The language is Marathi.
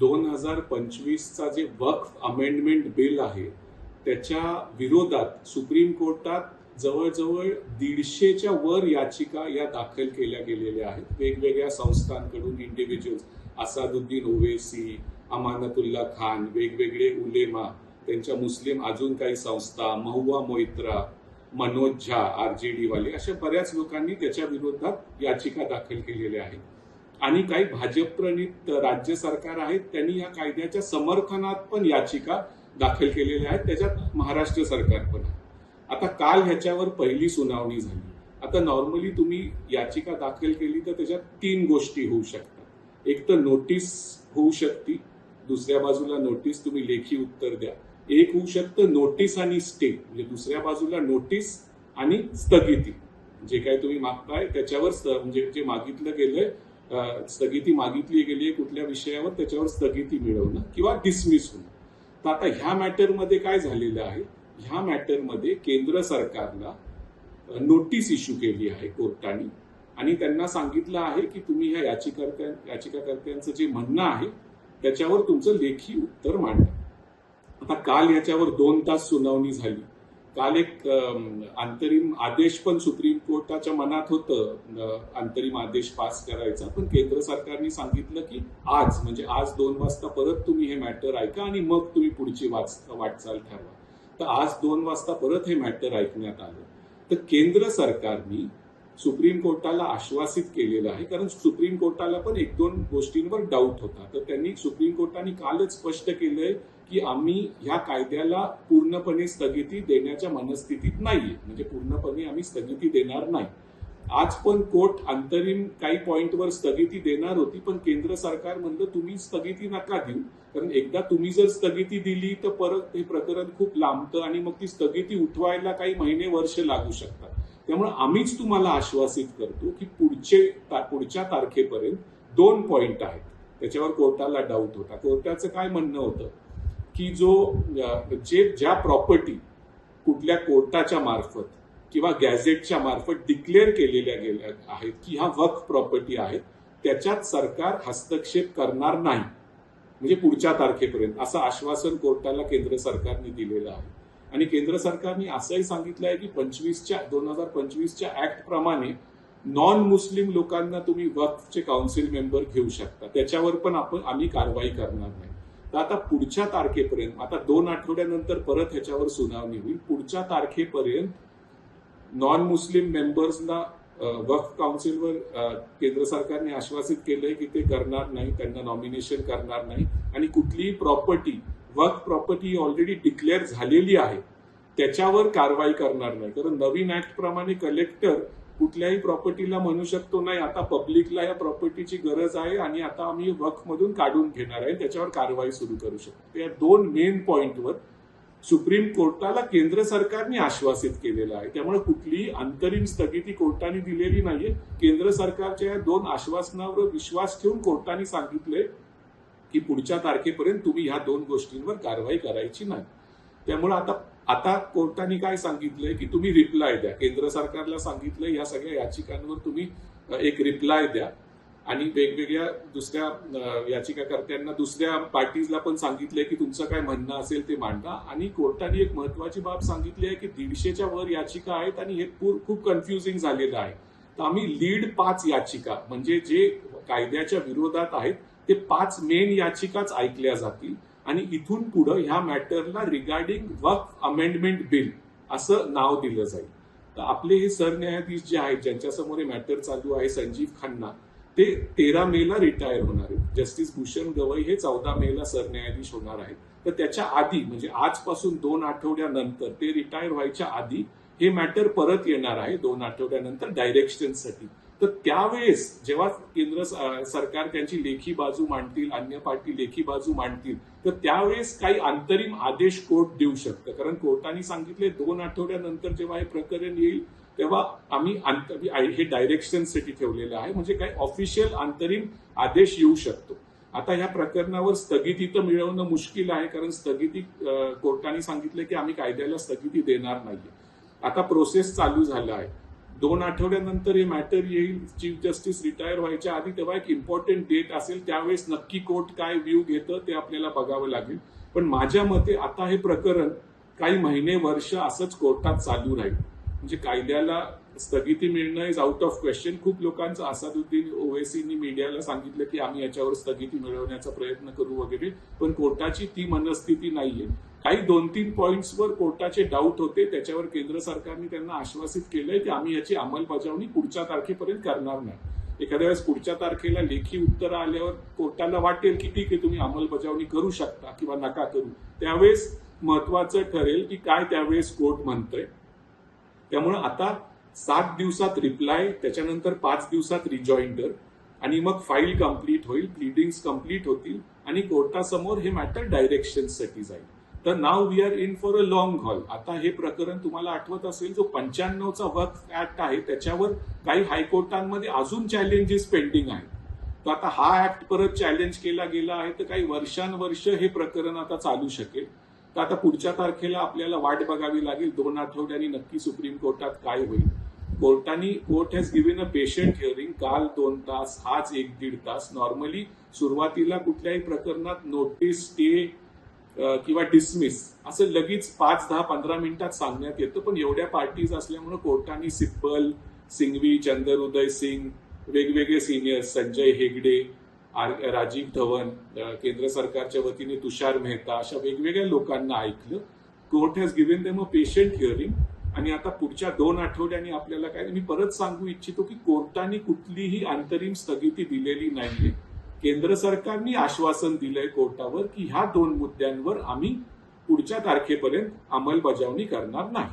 दोन हजार पंचवीसचा जे वक्फ अमेंडमेंट बिल आहे त्याच्या विरोधात सुप्रीम कोर्टात जवळजवळ दीडशेच्या वर याचिका या दाखल केल्या गेलेल्या आहेत. वेगवेगळ्या संस्थांकडून इंडिव्हिज्युअल्स असादुद्दीन ओवेसी अमानतुल्ला खान वेगवेगळे उलेमा त्यांच्या मुस्लिम अजून काही संस्था Mahua Moitra Manoj Jha R J D वाले अशा बऱ्याच लोकांनी त्याच्या विरोधात याचिका दाखल केलेल्या आहेत. आणि काही भाजपप्रणित राज्य सरकार आहेत त्यांनी या कायद्याच्या समर्थनात पण याचिका दाखल केलेल्या आहेत. त्याच्यात महाराष्ट्र सरकार पण आहे. आता काल ह्याच्यावर पहिली सुनावणी झाली. आता नॉर्मली तुम्ही याचिका दाखल केली तर त्याच्यात तीन गोष्टी होऊ शकतात. एक तर नोटीस होऊ शकते. दुसऱ्या बाजूला नोटीस तुम्ही लेखी उत्तर द्या. एक होऊ शकतं नोटीस आणि स्टे म्हणजे दुसऱ्या बाजूला नोटीस आणि स्थगिती. जे काही तुम्ही मागताय त्याच्यावर म्हणजे जे मागितलं गेलंय स्थगिती मागितली गेली आहे कुठल्या विषयावर त्याच्यावर स्थगिती मिळवणं किंवा डिसमिस होणं. तर आता ह्या मॅटरमध्ये काय झालेलं आहे? ह्या मॅटरमध्ये केंद्र सरकारला नोटीस इश्यू केली आहे कोर्टाने. आणि त्यांना सांगितलं आहे की तुम्ही ह्या याचिकाकर्त्या याचिकाकर्त्यांचं जे म्हणणं आहे त्याच्यावर तुमचं लेखी उत्तर मांडा. आता काल याच्यावर दोन तास सुनावणी झाली. काल एक अंतरिम आदेश पण सुप्रीम कोर्टाच्या मनात होतं. अंतरिम आदेश पास करायचा. पण केंद्र सरकारने सांगितलं की आज म्हणजे आज दोन वाजता परत तुम्ही हे मॅटर ऐका आणि मग तुम्ही पुढची वाच वाटचाल ठरवा. तर आज दोन वाजता परत हे मॅटर ऐकण्यात आलं. तर केंद्र सरकारने सुप्रीम कोर्टाला आश्वासित केलेलं आहे. कारण सुप्रीम कोर्टाला पण एक दोन गोष्टींवर डाऊट होता. तर त्यांनी सुप्रीम कोर्टाने कालच स्पष्ट केलंय की आम्ही ह्या कायद्याला पूर्णपणे स्थगिती देण्याच्या मनस्थितीत नाहीये. म्हणजे पूर्णपणे आम्ही स्थगिती देणार नाही. आज पण कोर्ट अंतरिम काही पॉइंटवर स्थगिती देणार होती पण केंद्र सरकार म्हणलं तुम्ही स्थगिती नका देऊ. कारण एकदा तुम्ही जर स्थगिती दिली तर परत हे प्रकरण खूप लांबतं आणि मग ती स्थगिती उठवायला काही महिने वर्ष लागू शकतात. त्यामुळे आम्हीच तुम्हाला आश्वासित करतो की पुढचे पुढच्या तारखेपर्यंत दोन पॉइंट आहेत. त्याच्यावर कोर्टाला डाऊट होता. कोर्टाचं काय म्हणणं होतं? की जो जे ज्या प्रॉपर्टी कुठल्या कोर्टाच्या मार्फत किंवा गॅझेटच्या मार्फत डिक्लेअर केलेल्या गेल्या आहेत की ह्या वक्फ प्रॉपर्टी आहेत त्याच्यात सरकार हस्तक्षेप करणार नाही. म्हणजे पुढच्या तारखेपर्यंत. असं आश्वासन कोर्टाला केंद्र सरकारने दिलेलं आहे. आणि केंद्र सरकारने असंही सांगितलं आहे की पंचवीसच्या दोन हजार पंचवीसच्या ऍक्ट प्रमाणे नॉन मुस्लिम लोकांना तुम्ही वक्फचे काउन्सिल मेंबर घेऊ शकता. त्याच्यावर पण आपण आम्ही कारवाई करणार नाही. तर आता पुढच्या तारखेपर्यंत आता दोन आठवड्यानंतर परत ह्याच्यावर सुनावणी होईल. पुढच्या तारखेपर्यंत नॉन मुस्लिम मेंबर्सना वक्फ काउन्सिलवर केंद्र सरकारने आश्वासित केलंय की ते करणार नाही त्यांना नॉमिनेशन करणार नाही. आणि कुठलीही प्रॉपर्टी वर्क प्रॉपर्टी ऑलरेडी डिक्लेअर झालेली आहे त्याच्यावर कारवाई करणार नाही. कारण नवीन ऍक्ट प्रमाणे कलेक्टर कुठल्याही प्रॉपर्टीला म्हणू शकतो नाही. आता पब्लिकला या प्रॉपर्टीची गरज आहे आणि आता आम्ही वर्क मधून काढून घेणार आहे. त्याच्यावर कारवाई सुरू करू शकतो. या दोन मेन पॉइंटवर सुप्रीम कोर्टाला केंद्र सरकारने आश्वासित केलेलं आहे. त्यामुळे कुठलीही अंतरिम स्थगिती कोर्टाने दिलेली नाहीये. केंद्र सरकारच्या या दोन आश्वासनावर विश्वास ठेवून कोर्टाने सांगितलंय की पुढच्या तारखेपर्यंत तुम्ही ह्या दोन गोष्टींवर कारवाई करायची नाही. त्यामुळे आता आता कोर्टाने काय सांगितलंय की तुम्ही रिप्लाय द्या. केंद्र सरकारला सांगितलंय या सगळ्या याचिकांवर तुम्ही एक रिप्लाय द्या. आणि वेगवेगळ्या दुसऱ्या याचिकाकर्त्यांना दुसऱ्या पार्टीजला पण सांगितलंय की तुमचं काय म्हणणं असेल ते मांडा. आणि कोर्टाने एक महत्वाची बाब सांगितली आहे की दीडशेच्या वर याचिका आहेत आणि हे पूर- खूप कन्फ्युजिंग झालेलं आहे. तर आम्ही लीड पाच याचिका म्हणजे जे कायद्याच्या विरोधात आहेत ते पाच मेन याचिकाच ऐकल्या जातील. आणि इथून पुढं ह्या मॅटरला रिगार्डिंग वक्फ अमेंडमेंट बिल असं नाव दिलं जाईल. तर आपले हे सरन्यायाधीश जे आहेत ज्यांच्यासमोर हे मॅटर चालू आहे संजीव खन्ना ते तेरा मेला रिटायर होणार आहेत. जस्टिस भूषण गवई हे चौदा मेला सरन्यायाधीश होणार आहेत. तर त्याच्या आधी म्हणजे आजपासून दोन आठवड्यानंतर ते रिटायर व्हायच्या आधी हे मॅटर परत येणार आहे दोन आठवड्यानंतर डायरेक्शनसाठी तर त्यावेळेस जेव्हा केंद्र सरकार त्यांची लेखी बाजू मांडतील अन्य पार्टी लेखी बाजू मांडतील तर त्यावेळेस काही अंतरिम आदेश कोर्ट देऊ शकतं. कारण कोर्टाने सांगितले दोन आठवड्यानंतर जेव्हा हे प्रकरण येईल तेव्हा आम्ही हे डायरेक्शनसाठी ठेवलेलं आहे. म्हणजे काही ऑफिशियल अंतरिम आदेश येऊ शकतो. आता या प्रकरणावर स्थगिती तर मिळवणं मुश्किल आहे कारण स्थगिती कोर्टाने सांगितलं की आम्ही कायद्याला स्थगिती देणार नाहीये. आता प्रोसेस चालू झाला आहे. दोन आठवड्यानंतर हे मॅटर येईल. चीफ जस्टिस रिटायर व्हायच्या आधी तेव्हा एक इम्पॉर्टंट डेट असेल त्यावेळेस नक्की कोर्ट काय व्ह्यू घेतं ते आपल्याला बघावं लागेल. पण माझ्या मते आता हे प्रकरण काही महिने वर्ष असंच कोर्टात चालू राहील. म्हणजे कायद्याला स्थगिती मिळणं इज आउट ऑफ क्वेश्चन खूप लोकांचं असादुद्दीन ओवेसीनी मीडियाला सांगितलं की आम्ही याच्यावर स्थगिती मिळवण्याचा प्रयत्न करू वगैरे. पण कोर्टाची ती मनस्थिती नाहीये. काही दोन तीन पॉईंट्सवर कोर्टाचे डाऊट होते त्याच्यावर केंद्र सरकारने त्यांना आश्वासित केलंय की आम्ही याची अंमलबजावणी पुढच्या तारखेपर्यंत करणार नाही. एखाद्या वेळेस पुढच्या तारखेला लेखी उत्तर आल्यावर कोर्टाला वाटेल की ठीक आहे तुम्ही अंमलबजावणी करू शकता किंवा नका करू. त्यावेळेस महत्वाचं ठरेल की काय त्यावेळेस कोर्ट म्हणतोय. त्यामुळे आता सात दिवसात रिप्लाय त्याच्यानंतर पाच दिवसात रिजॉइंडर आणि मग फाईल कंप्लीट होईल प्लिडिंग्स कंप्लीट होतील आणि कोर्टासमोर हे मॅटर डायरेक्शनसाठी जाईल. तर नाव we are in for a long haul आता हे प्रकरण तुम्हाला आठवत असेल जो पंच्याण्णवचा वक्फ ऍक्ट आहे त्याच्यावर काही हायकोर्टांमध्ये अजून चॅलेंजेस पेंडिंग आहेत. तर आता हा ऍक्ट परत चॅलेंज केला गेला आहे तर काही वर्षानुवर्ष हे प्रकरण आता चालू शकेल. तर आता पुढच्या तारखेला आपल्याला वाट बघावी लागेल दोन आठवड्यांनी नक्की सुप्रीम कोर्टात काय होईल. कोर्टाने court has given a patient hearing काल दोन तास आज एक दीड तास. नॉर्मली सुरुवातीला कुठल्याही प्रकरणात नोटीस स्टे किंवा डिसमिस असं लगेच पाच दहा पंधरा मिनिटात सांगण्यात येतं. पण एवढ्या पार्टीज असल्यामुळे कोर्टाने सिब्बल सिंघवी चंदर उदय सिंग वेगवेगळे सिनियर संजय हेगडे आर राजीव धवन केंद्र सरकारच्या वतीने तुषार मेहता अशा वेगवेगळ्या लोकांना ऐकलं. Court has given them a patient hearing आणि आता पुढच्या दोन आठवड्यांनी आपल्याला काय मी परत सांगू इच्छितो की कोर्टाने कुठलीही अंतरिम स्थगिती दिलेली नाहीये. केंद्र सरकारने आश्वासन दिलंय कोर्टावर की ह्या दोन मुद्द्यांवर आम्ही पुढच्या तारखेपर्यंत अंमलबजावणी करणार नाही.